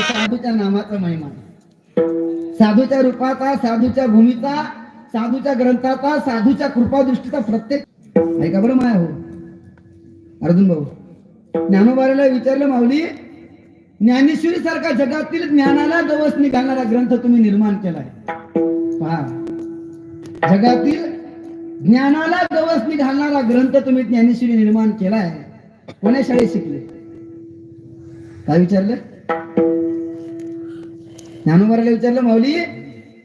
साधूच्या नामाचा महिमा. साधूच्या रूपाचा साधूच्या भूमीचा साधूच्या ग्रंथाचा साधूच्या कृपादृष्टीचा प्रत्येक ऐका बरं माया हो? अर्जुन भाऊ ज्ञानोबाराला विचारलं माऊली ज्ञानेश्वरी सारखा जगातील ज्ञानाला गवस निघालणारा ग्रंथ तुम्ही निर्माण केलाय. पहा. जगातील ज्ञानाला गवस निघालणारा ग्रंथ तुम्ही ज्ञानेश्वरी निर्माण केलाय. कोण्या शाळेत शिकले? काय विचारलं? ज्ञानोबाराला विचारलं माऊली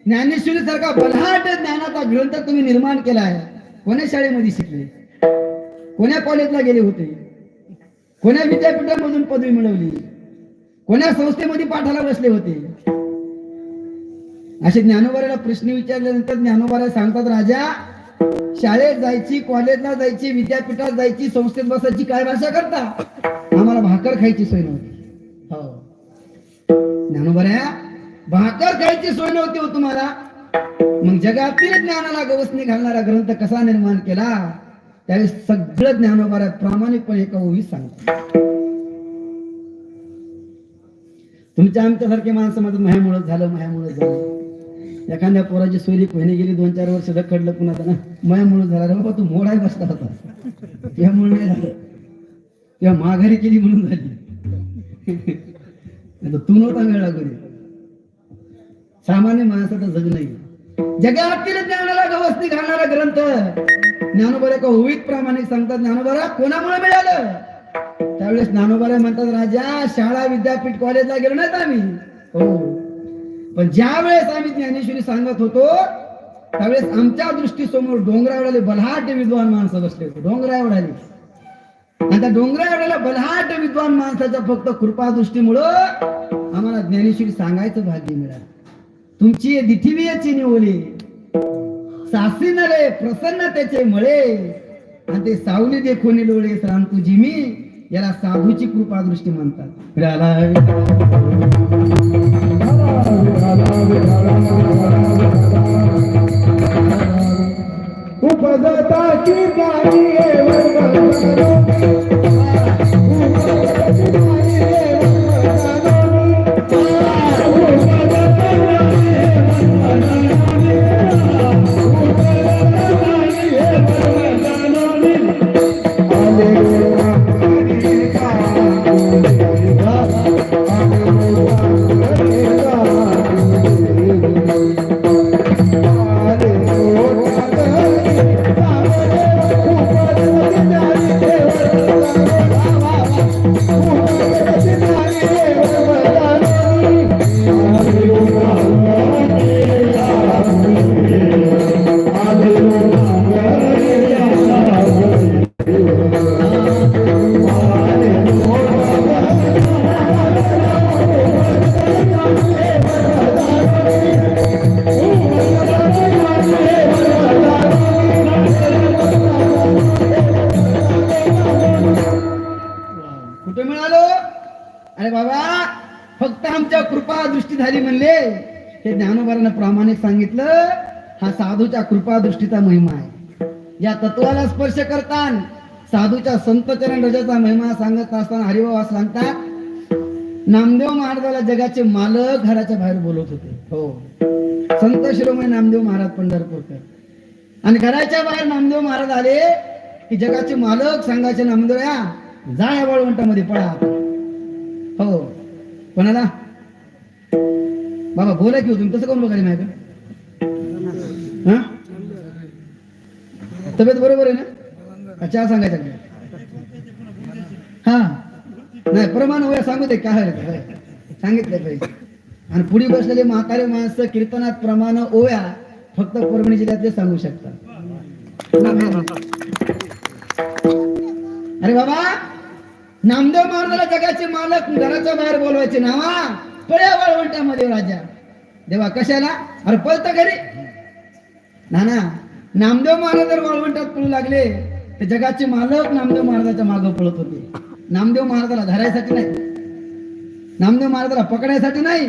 ज्ञानेश्वरी सारखा बलहाट ज्ञानाचा ग्रंथ तुम्ही निर्माण केला आहे. कोण्या शाळेमध्ये शिकले? कोण्या कॉलेजला गेले होते? कोण्या विद्यापीठामधून पदवी मिळवली? कोण्या संस्थेमध्ये पाठाला बसले होते? असे ज्ञानोबाराला प्रश्न विचारल्यानंतर ज्ञानोबारा सांगतात राजा शाळेत जायची कॉलेजला जायची विद्यापीठात जायची संस्थेत बसायची काय भाषा करता? आम्हाला भाकर खायची सोय नव्हती. हो. ज्ञानोबऱ्या भाकर खायची सोय नव्हती हो तुम्हाला. मग जगातील ज्ञानाला गवसणी घालणारा ग्रंथ कसा निर्माण केला? त्यावेळेस सगळं ज्ञानोबाऱ्या प्रामाणिकपणे एका ओळी सांगतो. तुमच्या आमच्यासारखे माणसं माझं मायामुळं झालं मायामुळं झालं. एखाद्या पोराची सोयरी पहिने गेली दोन चार वर्ष रखडलं पुन्हा त्यांना. मायामुळं झाला. रे बाबा तू मोडाय बसला होता. त्यामुळे नाही झालं. किंवा माघारी केली म्हणून झाली. तू नव्हता वेळा घरी सामान्य माणसाचं जग नाही. जगातील ज्ञानाला गवस्ती घालणारा ग्रंथ ज्ञानोबा एका होईत प्रामाणिक सांगतात ज्ञानोबरा कोणामुळे मिळालं? त्यावेळेस ज्ञानोबारा म्हणतात राजा शाळा विद्यापीठ कॉलेजला गेलो नाहीत आम्ही. हो. पण ज्या वेळेस आम्ही ज्ञानेश्वरी सांगत होतो त्यावेळेस आमच्या दृष्टीसमोर डोंगरावडाले बलहाट विद्वान माणसं बसले होते डोंगरावडाले. आणि त्या डोंगरावडाला बलहाट विद्वान माणसाच्या फक्त कृपा दृष्टीमुळं आम्हाला ज्ञानेश्वरी सांगायचं भाग्य मिळालं. तुमची दिठिवियाची निवली. सासी प्रसन्न प्रसन्नतेचे मळे. आणि ते सावली देखून लोळे राम तुझी मी याला साधूची कृपा दृष्टी म्हणतात. उपजता की हे प्रामाणिक सांगितलं हा साधूच्या कृपा दृष्टीचा महिमा आहे. या तत्वाला स्पर्श करताना साधूच्या संत चरण रजाचा महिमा सांगत असताना हरिबाबा सांगतात नामदेव महाराजाला जगाचे मालक घराच्या बाहेर बोलत होते. हो. संत शिरोमणी नामदेव महाराज पंढरपूरकर. आणि घराच्या बाहेर नामदेव महाराज आले की जगाचे मालक सांगायचे नामदेव या जा या वाळवंटामध्ये पळा. हो. कोणाला? बाबा बोला की तुम्ही तसं कोण बघायला माहिती हा? तब्येत बरोबर आहे ना? अच्छा चहा सांगायचा हा. नाही प्रमाण वया सांगू दे काय सांगितलं पाहिजे आणि पुढे बसलेले म्हातारे माणसं कीर्तनात प्रमाण ओव्या फक्त परभणी जिल्ह्यातले सांगू शकतात. अरे बाबा नामदेव महाराजाला जगाचे मालक घराच्या बाहेर बोलवायचे नावा पळ्या वाळवंटामध्ये राजा. देवा कशाला? अरे पळत घरी. ना ना नामदेव महाराज जर वाळवंटात पळू लागले तर जगाचे मालक नामदेव महाराजाच्या मागे पळत होते. नामदेव महाराजाला धरायसाठी नाही. नामदेव महाराजाला पकडायसाठी नाही.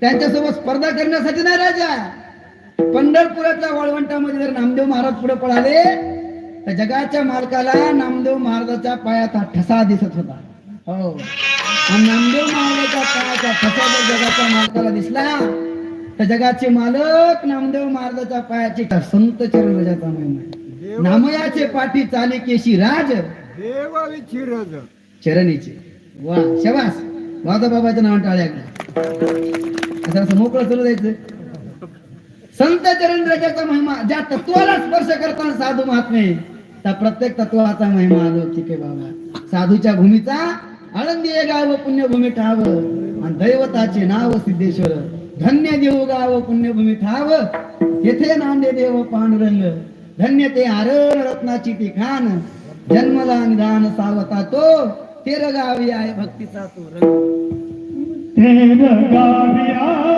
त्यांच्यासोबत स्पर्धा करण्यासाठी नाही राजा. पंढरपुराच्या वाळवंटामध्ये जर नामदेव महाराज पुढे पळाले तर जगाच्या मालकाला नामदेव महाराजाच्या पायाचा ठसा दिसत होता. हो. नामदेव महाराजाच्या पायाचा जर जगाच्या मालकाला दिसला. तर जगाचे मालक नामदेव महाराजाच्या पायाचे संत चरण रजाचा महिमा. नामयाचे पाठी चाले केशी राज. देवावी चिरज चरणीचे. वा शबास. वादा बाबाच्या नाव टाळ्या आता असं मोकळं चलू द्यायचं. संत चरण रजाचा महिमा ज्या तत्वाला स्पर्श करताना साधू महात्मे त्या प्रत्येक तत्वाचा महिमा अलौकिक आहे बाबा? साधूच्या भूमीचा आनंदी गाव पुण्यभूमी ठाव आणि दैवताचे नाव सिद्धेश्वर. धन्य देव गाव पुण्यभूमी ठाव येथे नांदे देव पांडुरंग. धन्य ते आरण रत्नाची ती खान जन्मला निदान सावता तो तेर गावी आहे भक्तीचा तो रंग तेर गावी आहे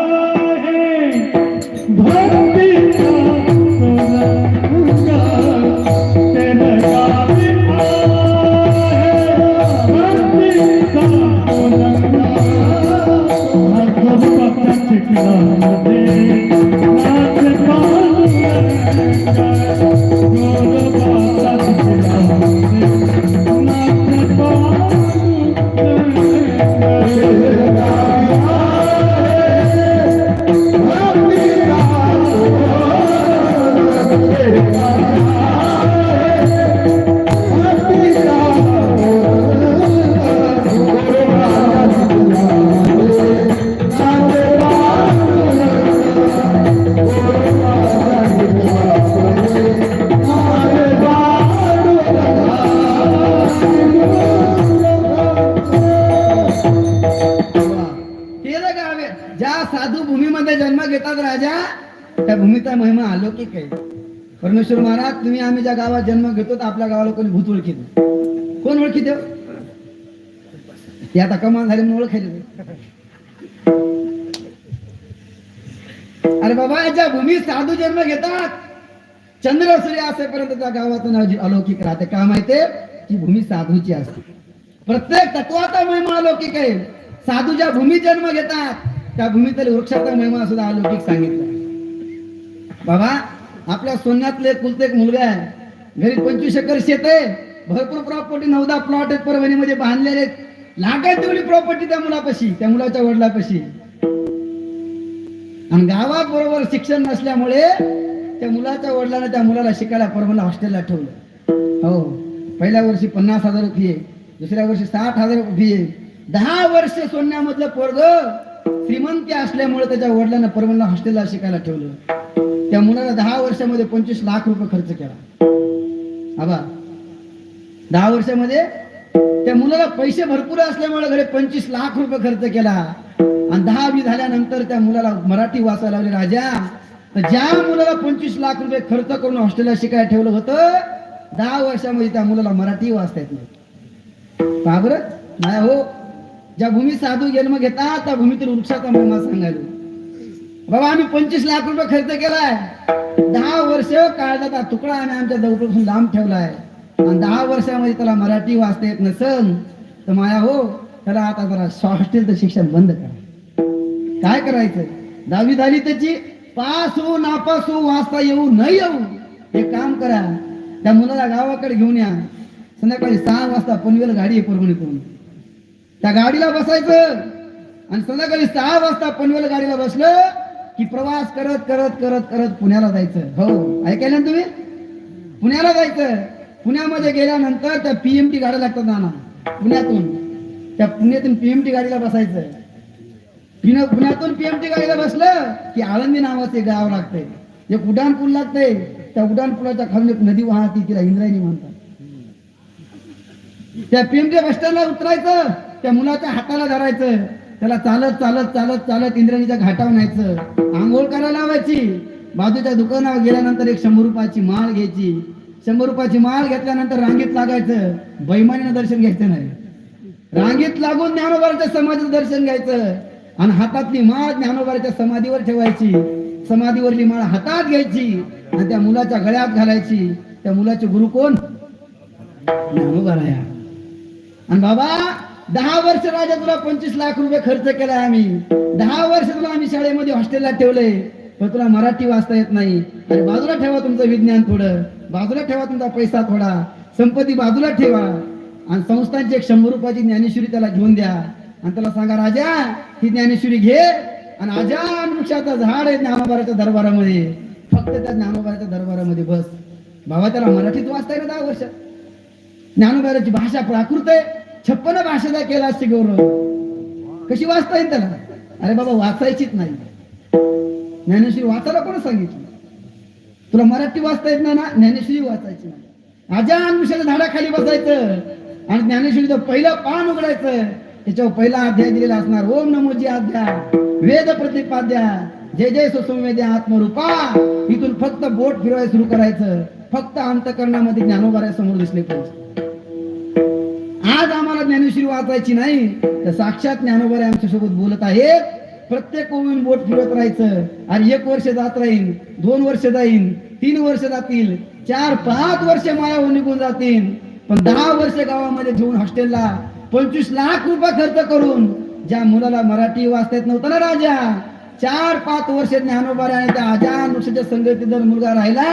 साधू भूमीमध्ये जन्म घेतात राजा त्या भूमीचा महिमा आलो की आहे. परमेश्वर महाराज तुम्ही आम्ही ज्या गावात जन्म घेतो तर आपल्या गावाला कोणी भूत ओळखीत नाही. कोण ओळखीत आहे? ते आता कमाल झाले म्हणून ओळखायला अरे बाबा ज्या भूमी साधू जन्म घेतात चंद्र सूर्य असेपर्यंत त्या गावाचं नाव अलौकिक राहते. का माहितीये ती भूमी साधूची असते. प्रत्येक तत्वाचा महिमा अलौकिक आहे. साधू ज्या भूमी जन्म घेतात त्या भूमीतील वृक्षाचा महिमा सुद्धा अलौकिक सांगितला. बाबा आपल्या सोन्यातले कुलते एक मुलगा आहे. घरी पंचवीस एकर शेत आहे. भरपूर प्रॉपर्टी नवदा प्लॉट आहेत परभणीमध्ये बांधलेले आहेत. तेवढी प्रॉपर्टी त्या मुलापाशी त्या मुलाच्या वडिलापाशी. आणि गावात बरोबर शिक्षण नसल्यामुळे त्या मुलाच्या वडिलांना त्या मुलाला शिकायला परभणीला हॉस्टेलला ठेवलं. हो पहिल्या वर्षी पन्नास हजार फी आहे दुसऱ्या वर्षी साठ हजार फी आहे दहा वर्ष सोन्यामधलं पोरग श्रीमंती असल्यामुळे त्याच्या वडिलांना परभणीला हॉस्टेलला शिकायला ठेवलं. त्या मुलाला दहा वर्षामध्ये पंचवीस लाख रुपये खर्च केला. आबा दहा वर्षामध्ये त्या मुलाला पैसे भरपूर असल्यामुळे घरी पंचवीस लाख रुपये खर्च केला. आणि दहावी झाल्यानंतर त्या मुलाला मराठी वाचायला लावले राजा तर ज्या मुलाला पंचवीस लाख रुपये खर्च करून हॉस्टेलला शिकायला ठेवलं होतं दहा वर्षामध्ये त्या मुलाला मराठी वाचता येत नाही. का बरं नाही हो ज्या भूमी साधू जन्म घेतात त्या भूमीतील वृक्षाचा महिमा सांगायला. बाबा आम्ही पंचवीस लाख रुपये खर्च केलाय. दहा वर्ष काळजाचा तुकडा आम्ही आमच्या दौडपासून लांब ठेवलाय. आणि दहा वर्षामध्ये त्याला मराठी वाचता येत नसल तर माया हो त्याला आता जरा हॉस्टेलचं शिक्षण बंद करा. काय करायचं? दहावी झाली त्याची पास हो नापास हो वाचता येऊ न येऊ. हे काम करा त्या मुलाला गावाकडे घेऊन या. संध्याकाळी सहा वाजता पनवेल गाडी आहे परभणीतून त्या गाडीला बसायचं. आणि संध्याकाळी सहा वाजता पनवेल गाडीला बसलं की प्रवास करत करत करत करत पुण्याला जायचं. हो ऐकायला ना तुम्ही? पुण्याला जायचं. पुण्यामध्ये गेल्यानंतर त्या पीएमटी गाड्या लागतात नाना पुण्यातून. त्या पुण्यातून पीएमटी गाडीला बसायचं. पुण्यातून पीएमटी गाडीला बसलं की आळंदी नावाचे गाव लागतंय. एक उड्डाण पूल लागतंय. त्या उड्डाण पुलाच्या खालून एक नदी वाहती तिला इंद्रायणी म्हणतात. त्या पीएमटी बस स्टँडला उतरायचं. त्या मुलाच्या हाताला धरायचं. त्याला चालत चालत चालत चालत इंद्रणीच्या घाटावर न्यायचं. आंघोळ करायला लावायची. बाजूच्या दुकानावर गेल्यानंतर एक शंभर रुपयाची माळ घ्यायची. शंभर रुपयाची माळ घेतल्यानंतर रांगेत लागायचं. बैमानीनं दर्शन घ्यायचं नाही. रांगेत लागून ज्ञानोबाराच्या समाधीचं दर्शन घ्यायचं. आणि हातातली माळ ज्ञानोबाराच्या समाधीवर ठेवायची. समाधीवरली माळ हातात घ्यायची. आणि त्या मुलाच्या गळ्यात घालायची. त्या मुलाचे गुरु कोण? ज्ञानोबाराया आणि बाबा दहा वर्ष राजा तुला पंचवीस लाख रुपये खर्च केलाय आम्ही. दहा वर्ष तुला आम्ही शाळेमध्ये हॉस्टेलला ठेवलंय. पण तुला मराठी वाचता येत नाही. आणि बाजूला ठेवा तुमचं विज्ञान थोडं. बाजूला ठेवा तुमचा पैसा थोडा. संपत्ती बाजूला ठेवा. आणि संस्थांची एक शंभर रुपयाची ज्ञानेश्वरी त्याला घेऊन द्या. आणि त्याला सांगा राजा ही ज्ञानेश्वरी घे. आणि अजान वृक्षाचं झाड आहे ज्ञानोबाराच्या दरबारामध्ये. फक्त त्या ज्ञानोबाराच्या दरबारामध्ये बस. बाबा त्याला मराठीत वाचता येईल दहा वर्ष. ज्ञानोबाराची भाषा प्राकृत आहे. छप्पन भाषेचा केला असते गौरव कशी वाचता येईल त्याला? अरे बाबा वाचायचीच नाही. ज्ञानेश्वरी वाचायला कोण सांगितलं? तुला मराठी वाचता येत नाही ना? ज्ञानेश्वरी वाचायची नाही. आजा अनुषाच्या झाडाखाली बसायचं आणि ज्ञानेश्वरीचं पहिलं पान उघडायचं. त्याच्यावर पहिला अध्याय दिलेला असणार. ओम नमोजी अध्याय वेद प्रतिपाद्या जय जय सुसंवेद्य आत्मरूपा. इथून फक्त बोट फिरवायला सुरू करायचं. फक्त अंतकरणामध्ये ज्ञानोबाऱ्या समोर दिसले पाहिजे. ज्ञानेश्वरी वाचायची नाही तर साक्षात ज्ञानोबारे आमच्यासोबत बोलत आहेत. प्रत्येक ओवीन बोट फिरत राहायचं आणि एक वर्ष जात राहीन दोन वर्ष जाईन तीन वर्ष जातील चार पाच वर्ष माया निघून जातील. पण दहा वर्ष गावामध्ये ठेवून हॉस्टेलला पंचवीस लाख रुपये खर्च करून ज्या मुलाला मराठी वाचता येत नव्हतं ना राजा चार पाच वर्ष ज्ञानोबारे आणि त्या आजान वृक्षाच्या संगतीत जर मुलगा राहिला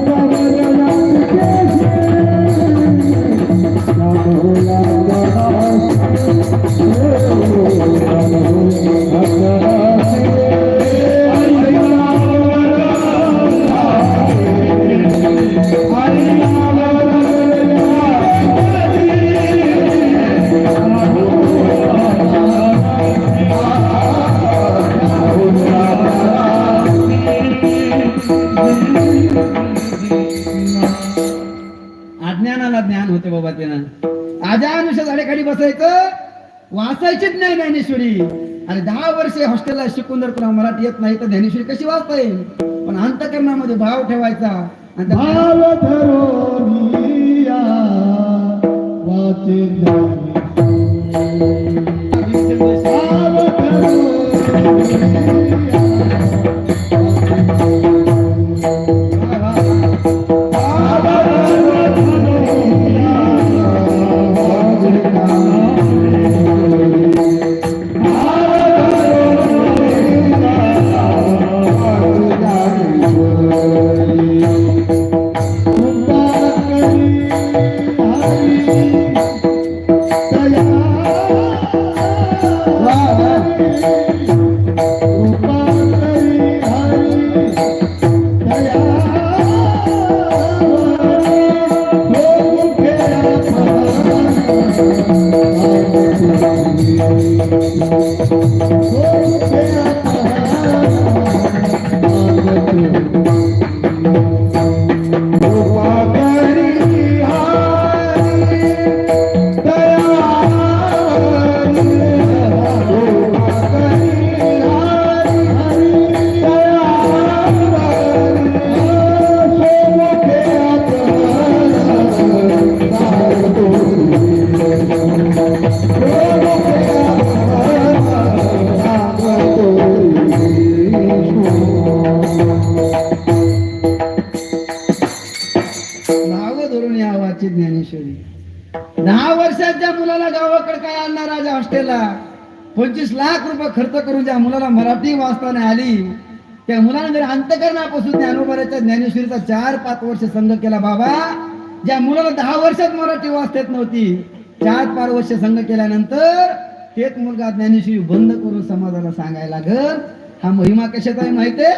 आपल्याला शिकून जर तुला मराठी येत नाही तर ज्ञानेश्वरी कशी वाचता येईल? पण अंतकरणामध्ये भाव ठेवायचा. भाव धरो मुलाला मराठी वाचता नाही आली. त्या मुलाने जर अंतकरणापासून ज्ञानोबऱ्याच्या ज्ञानेश्वरीचा चार पाच वर्ष संघ केला बाबा. ज्या मुलाला दहा वर्षात मराठी वाचता येत नव्हती चार पाच वर्ष संघ केल्यानंतर तेच मुलगा ज्ञानेश्वरी बंद करून समाजाला सांगायला लागल. हा महिमा कशाचा आहे माहितीये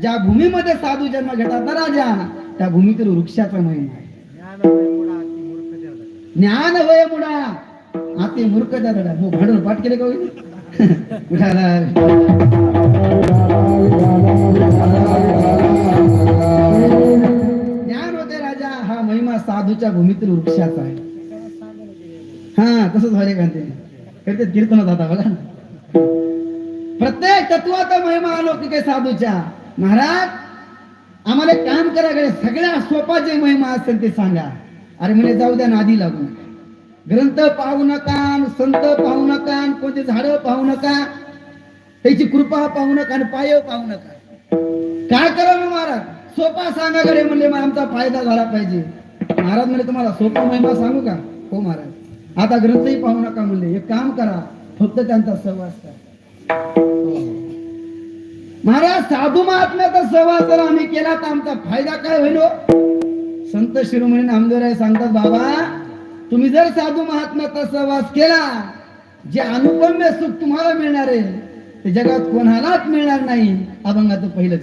ज्या भूमीमध्ये साधू जन्म घेतात ना राजा त्या भूमीतील वृक्षाचा महिमा आहे. ज्ञान होय मुडा. आते मूर्ख दादा मग भांडून पाठ केले का होईल? ज्ञान होते राजा हा महिमा साधूच्या भूमीतील वृक्षाचा आहे. हा तसंच झाले का ते करते कीर्तनात आता बघा प्रत्येक तत्वाचा महिमा अलौकिक आहे साधूच्या. महाराज आम्हाला काम करायकडे सगळ्या स्वपाचे महिमा असेल ते सांगा. अरे म्हणे जाऊ द्या नादी लागून. ग्रंथ पाहू नका संत पाहू नका कोणते झाड पाहू नका त्याची कृपा पाहू नका आणि पाय पाहू नका. काय करावं महाराज? सोपा सांगा कडे म्हणले मग आमचा फायदा झाला पाहिजे. महाराज म्हणले तुम्हाला सोपा महिमा सांगू का? हो महाराज. आता ग्रंथही पाहू नका म्हणले एक काम करा फक्त त्यांचा सहवास करा. महाराज साधू महात्म्याचा सहवास जर आम्ही केला तर आमचा फायदा काय होईल हो? संत शिरोमणी नामदेवराय सांगतात बाबा तुम्ही जर साधू महात्म्याचा सहवास केला जे अनुपम्य सुख तुम्हाला मिळणार आहे ते जगात कोणालाच मिळणार नाही. अभंगाचं पहिलं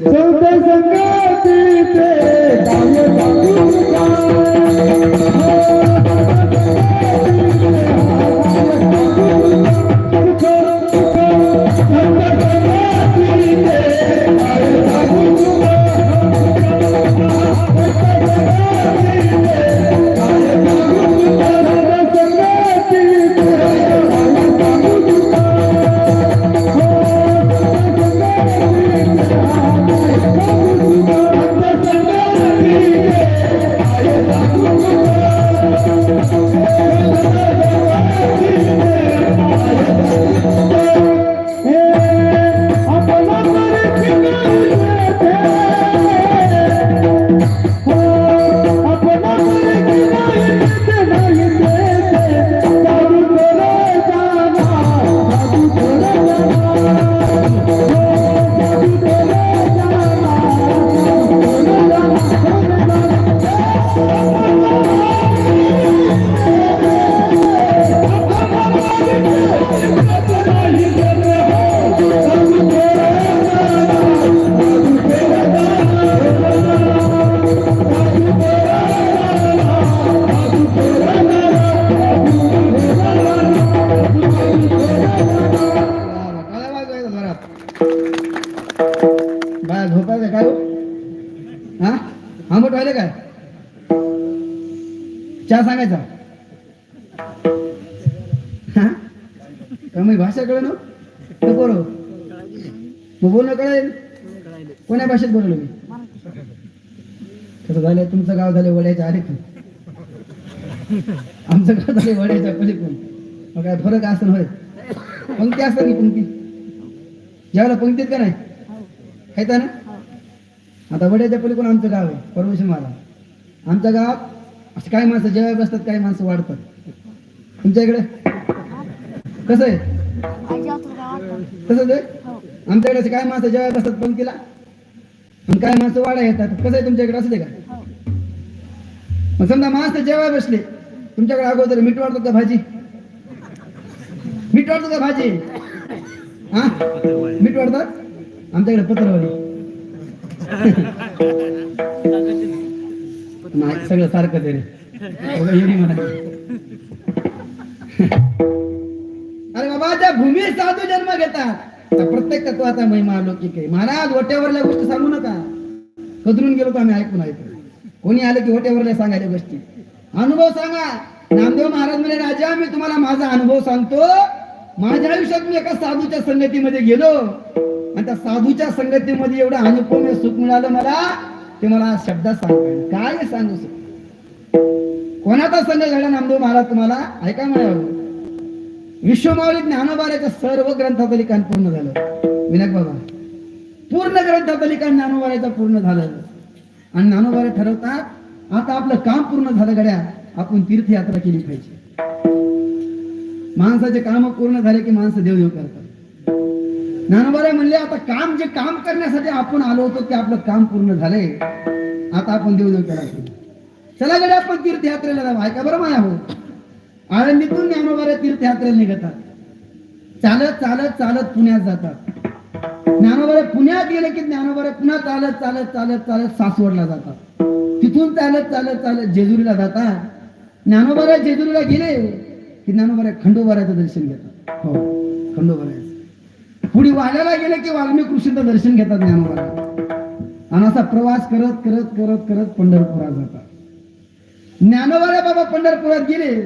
ज्यावेळेला पंक्तीत का नाही? आहेत ना? आता वड्याच्या पलीकडून आमचं गाव आहे परमेश्वर मला आमच्या गावात असे काही माणसं जेव्हा बसतात काही माणसं वाढतात. तुमच्या इकडे? कसं आहे? तसंच आहे? आमच्याकडे असे काय माणसं जेव्हा बसतात पंक्तीला आणि काय माणसं वाढा येतात. कसं आहे तुमच्याकडे असं आहे का? मग समजा माणसं जेव्हा बसले तुमच्याकडे अगोदर मीठ वाढतात का भाजी? मीठ वाढतात का भाजी? हा? मीठ वाढतात? आमच्याकडे पत्रवाली नाही सगळं सारखं आहे रे अरे बाबा त्या भूमी साधू जन्म घेतात. त्या प्रत्येक तत्वाचा महिमा अलौकिक आहे. महाराज ओट्यावरल्या गोष्टी सांगू नका. कदरून गेलो तर आम्ही ऐकून ऐकून कोणी आलं की ओट्यावरल्या सांगायच्या गोष्टी? अनुभव सांगा. नामदेव महाराज म्हणे राजा मी तुम्हाला माझा अनुभव सांगतो. माझ्या आयुष्यात मी एका साधूच्या संगतीमध्ये गेलो. आणि त्या साधूच्या संगतीमध्ये एवढं अनुपम सुख मिळालं मला ते मला शब्दात सांगता काय सांगू सुख? कोणाचा संघ घडला नामदेव महाराज तुम्हाला? ऐका म्हणा विश्वमावली ज्ञानोबाऱ्याच्या सर्व ग्रंथाचं लिखाण पूर्ण झालं. विनायक बाबा पूर्ण ग्रंथाचं लिखाण ज्ञानोबाऱ्याचं पूर्ण झालं. आणि ज्ञानोबारे ठरवतात आता आपलं काम पूर्ण झालं गड्या आपण तीर्थयात्रा केली पाहिजे. माणसाचे काम पूर्ण झाले की माणसं देवदेव करतात. ज्ञानोबाला म्हणले आता काम जे काम करण्यासाठी आपण आलो होतो ते आपलं काम पूर्ण झालंय आता आपण देवदेव करायचं चला गड्या आपण तीर्थयात्रेला जाऊ. ऐका बरं माया हो. आळंदीतून ज्ञानोबाऱ्या तीर्थयात्रेला निघतात. चालत चालत चालत पुण्यात जातात. ज्ञानोबाला पुण्यात गेले की ज्ञानोबाऱ्या पुन्हा चालत चालत चालत चालत सासवडला जातात. तिथून चालत चालत चालत जेजुरीला जातात. ज्ञानोबाला जेजुरीला गेले. की ज्ञानोबाऱ्या खंडोबाऱ्याचं दर्शन घेतात. हो खंडोबाऱ्याचं. पुढे वाड्याला गेले की वाल्मिक ऋषीचं दर्शन घेतात ज्ञानोबाऱ्या आणि असा प्रवास करत करत करत करत पंढरपुरात जातात. ज्ञानोबाऱ्या बाबा पंढरपुरात गेले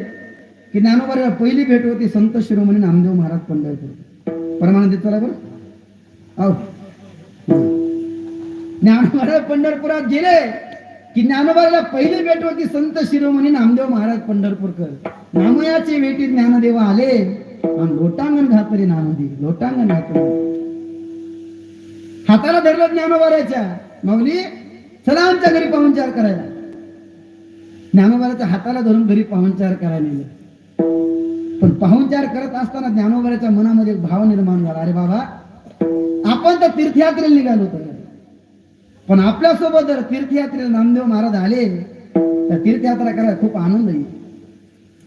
की ज्ञानोबाऱ्याला पहिली भेट होती संत शिरोमणी नामदेव महाराज पंढरपूर. परमानंद चला बरं. आहो. पंढरपुरात गेले की ज्ञानोबाला पहिली भेट होती संत शिरोमणी नामदेव महाराज पंढरपूरकर. नामयाचे वेटी ज्ञानदेव आले. आणि लोटांगण घातले नामदेव. लोटांगण घातले. हाताला धरलं ज्ञानोबाराच्या माऊली चला आमच्या घरी पाहुणचार करायला. ज्ञानोबाराच्या हाताला धरून घरी पाहुणचार करायला नेलं. पण पाहुणचार करत असताना ज्ञानोबाराच्या मनामध्ये भाव निर्माण झाला. अरे बाबा आपण तर तीर्थयात्रेला निघालो होतो. पण आपल्यासोबत जर तीर्थयात्रेला नामदेव महाराज आले तर तीर्थयात्रा करायला खूप आनंद येईल.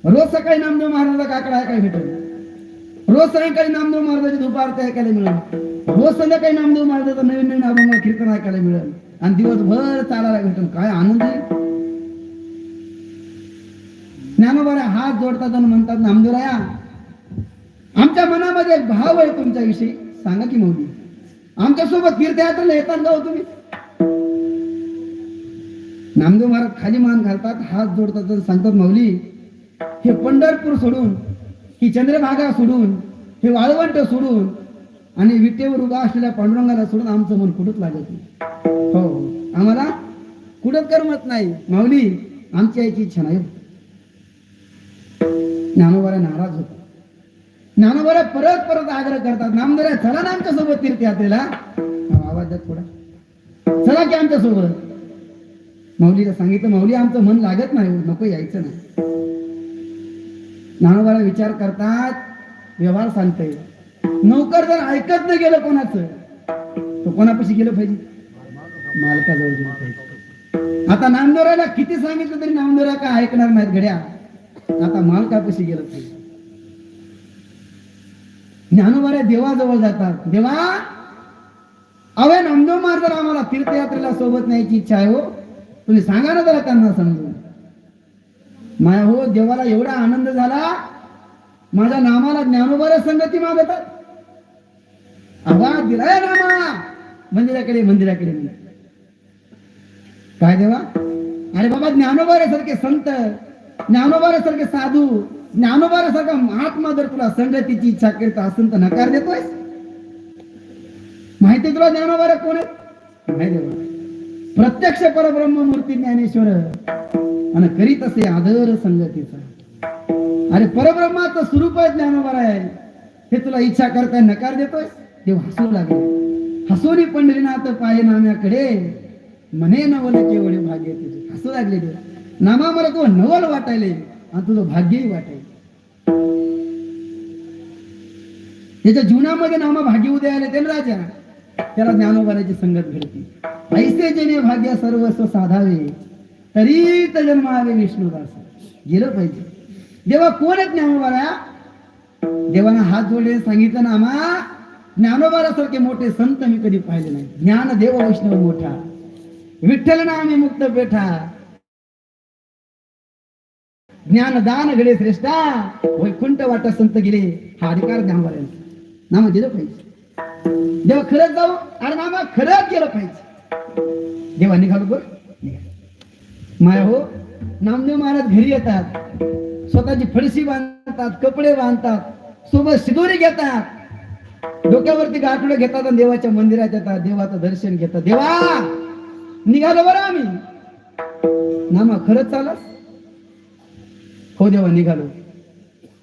रोज सकाळी नामदेव महाराजाचा काकडा ऐकायला भेटल रोज सायंकाळी नामदेव महाराजाची दुपारती ऐकायला मिळेल. रोज संध्याकाळी नामदेव महाराजाचा नवीन नवीन अभंग कीर्तन ऐकायला मिळेल. आणि दिवसभर चालायला भेटेल काय आनंद आहे ज्ञानोबारा हात जोडतात आणि म्हणतात नामदेवराया आमच्या मनामध्ये एक भाव आहे तुमच्याविषयी. सांगा की मोदी आमच्यासोबत तीर्थयात्रेला येतात गाव हो तुम्ही? नामदेव महाराज खाली मान घालतात हात जोडतात तर सांगतात माऊली हे पंढरपूर सोडून ही चंद्रभागा सोडून हे वाळवंट सोडून आणि विटेवर उभा असलेल्या पांडुरंगाला सोडून आमचं मन कुठंच लागत नाही. हो आम्हाला कुठंच करमत नाही. माऊली आमची याची इच्छा नाही ज्ञानोबारा नाराज होता. ज्ञानोबारा परत परत आग्रह करतात नामदारा चला ना आमच्यासोबत तीर्थयात्रेला. आवाज द्या थोडा. चला की आमच्यासोबत माऊलीला सांगितलं माऊली आमचं मन लागत नाही नको यायचं नाही. नानोबाला विचार करतात व्यवहार सांगतोय. नोकर जर ऐकत नाही गेलं कोणाचं तो कोणापाशी गेलं पाहिजे? मालकाजवळ गेलं पाहिजे. आता नामदोराला किती सांगितलं तरी नामदोऱ्या काय ऐकणार नाहीत घड्या. आता मालकापाशी गेलं पाहिजे. ज्ञानोबाऱ्या देवाजवळ जातात. देवा अवे नामदेव महाराज आम्हाला तीर्थयात्रेला सोबत न्यायची इच्छा आहे हो. तुम्ही सांगा ना जरा त्यांना समजून. माया हो देवाला एवढा आनंद झाला माझ्या नामाला ज्ञानोबर संगती मागतात. आवाज दिलाय नामा. मंदिराकडे मंदिराकडे काय देवा? अरे बाबा ज्ञानोबाऱ्यासारखे संत ज्ञानोबाऱ्यासारखे साधू ज्ञानोबाऱ्यासारखा महात्मा जर तुला संगतीची इच्छा करत असेल तर नकार देतोय माहिती तुला ज्ञानोबाऱ्या कोण आहे देवा. प्रत्यक्ष परब्रह्म मूर्ती ज्ञानेश्वर. आणि करीत असे आदर संगतीचा. अरे परब्रह्माचं स्वरूप ज्ञानोबर आहे. हे तुला इच्छा करताय नकार देतोय? देव हसू लागले. हसोनी पंढरीनाथ पाय नाम्याकडे. मने नवल केवढे भाग्य तुझे. हसू लागले देव नामा मला तो नवल वाटायले. आणि तुझं भाग्यही वाटायले. त्याच्या जीवनामध्ये नामा भाग्य उदय आले ते ना राजा? त्याला ज्ञानोबाराची संगत घडते ऐसे जेणे भाग्य सर्वस्व साधावे तरी तर जन्मावे विष्णुदास. गेलं पाहिजे. देवा कोण आहेत ज्ञानोबारा देवानं हात जोडले सांगितलं ना आम्हा ज्ञानोबारासारखे मोठे संत मी कधी पाहिले नाही. ज्ञान देव वैष्णव मोठा. विठ्ठल नामे मुक्त पेठा. ज्ञानदान घडे श्रेष्ठा. वैकुंठ वाटा संत गेले. हा अधिकार ज्ञानवाऱ्यांचा नाम दिलं पाहिजे. देवा खरंच जाऊ अरे मामा खरंच गेलं पाहिजे. देवा निघालो बर माया हो नामदेव महाराज घरी येतात. स्वतःची फडशी बांधतात कपडे बांधतात सोबत शिदोरी घेतात. डोक्यावरती गाठोडे घेतात आणि देवाच्या मंदिरात येतात देवाचं दर्शन घेतात. देवा निघालो बरं आम्ही. नामा खरंच चालत? हो देवा निघालो.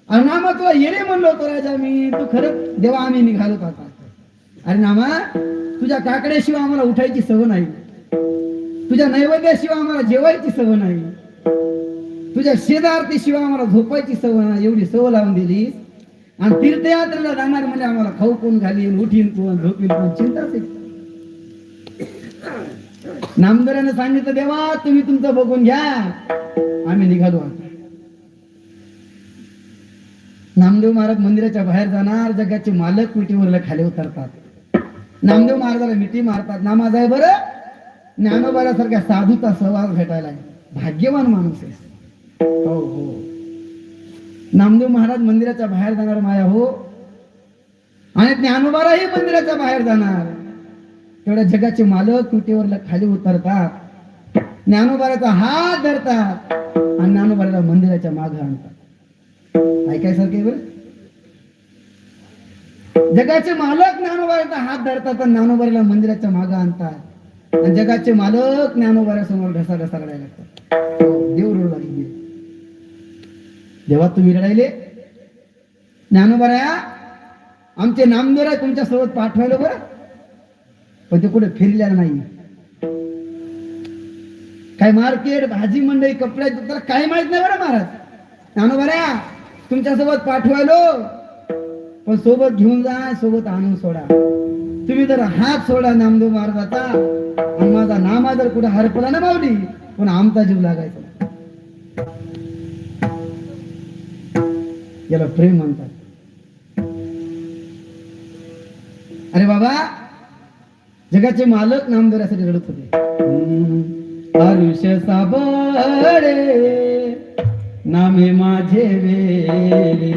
अनामा तुला येणे म्हणलो होतो राजा मी. तू खरंच देवा आम्ही निघालो आता. अरे नामा तुझ्या काकड्याशिवाय आम्हाला उठायची सवय नाही. तुझ्या नैवेद्याशिवाय आम्हाला जेवायची सवय नाही. तुझ्या शेजारतीशिवाय आम्हाला झोपायची सवय नाही. एवढी सवय लावून दिली आणि तीर्थयात्रेला जाणार म्हणजे आम्हाला खाऊ कोण घालीन उठीन कोण झोपीन कोण चिंताच नामदाराने सांगितलं देवा तुम्ही तुमचं बघून घ्या. आम्ही निघालो आता. नामदेव महाराज मंदिराच्या बाहेर जाणार जगाचे मालक मिठीवर खाली उतरतात. नामदेव महाराजाला मिठी मारतात. नामाज आहे बरं ज्ञानोबाऱ्यासारख्या साधूचा सहवास भेटायला. भाग्यवान माणूस आहे. हो हो. नामदेव महाराज मंदिराच्या बाहेर जाणार माया हो. आणि ज्ञानोबाराही मंदिराच्या बाहेर जाणार. तेवढ्या जगाचे मालक तुटीवर खाली उतरतात. ज्ञानोबाऱ्याचा हात धरतात. आणि ज्ञानोबाऱ्याला मंदिराच्या मागे आणतात. ऐकायसारखे बरं? जगाचे मालक ज्ञानोबाऱ्याचा हात धरतात आणि ज्ञानोबाऱ्याला मंदिराच्या मागे आणतात. आणि जगाचे मालक ज्ञानोबाऱ्यासमोर ढसा ढसा रडायला लागतात. देव रडू लागले. देवा तुम्ही रडायले? ज्ञानोबाऱ्या आमचे नामदेव तुमच्यासोबत पाठवायला बरं? पण ते कुठे फिरल्या नाही. काय मार्केट भाजी मंडई कपडे त्याला काय माहीत नाही बरं महाराज? ज्ञानोबऱ्या तुमच्यासोबत पाठवायलो. पण सोबत घेऊन जा सोबत आणून सोडा. तुम्ही जर हात सोडा नामदेव महाराजाचा. आणि माझा नामा जर कुठे हरपला ना मावली पण आमचा जीव लागायचा याला प्रेम म्हणतात. अरे बाबा जगाचे मालक नामदेवासाठी रडत होते. आयुष्य साबरे नामे माझे वेले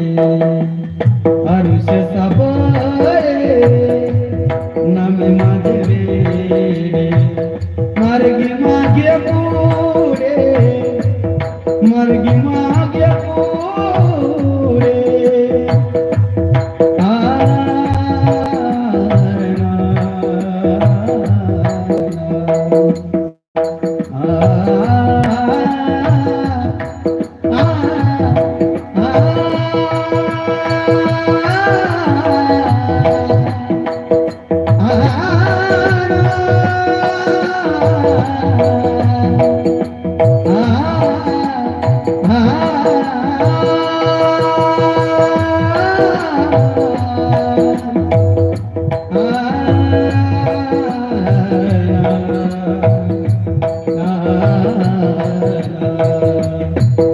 आयुष्य साबळे नामे माझे वेले मार्गी मागे पुढे मार्गी मागे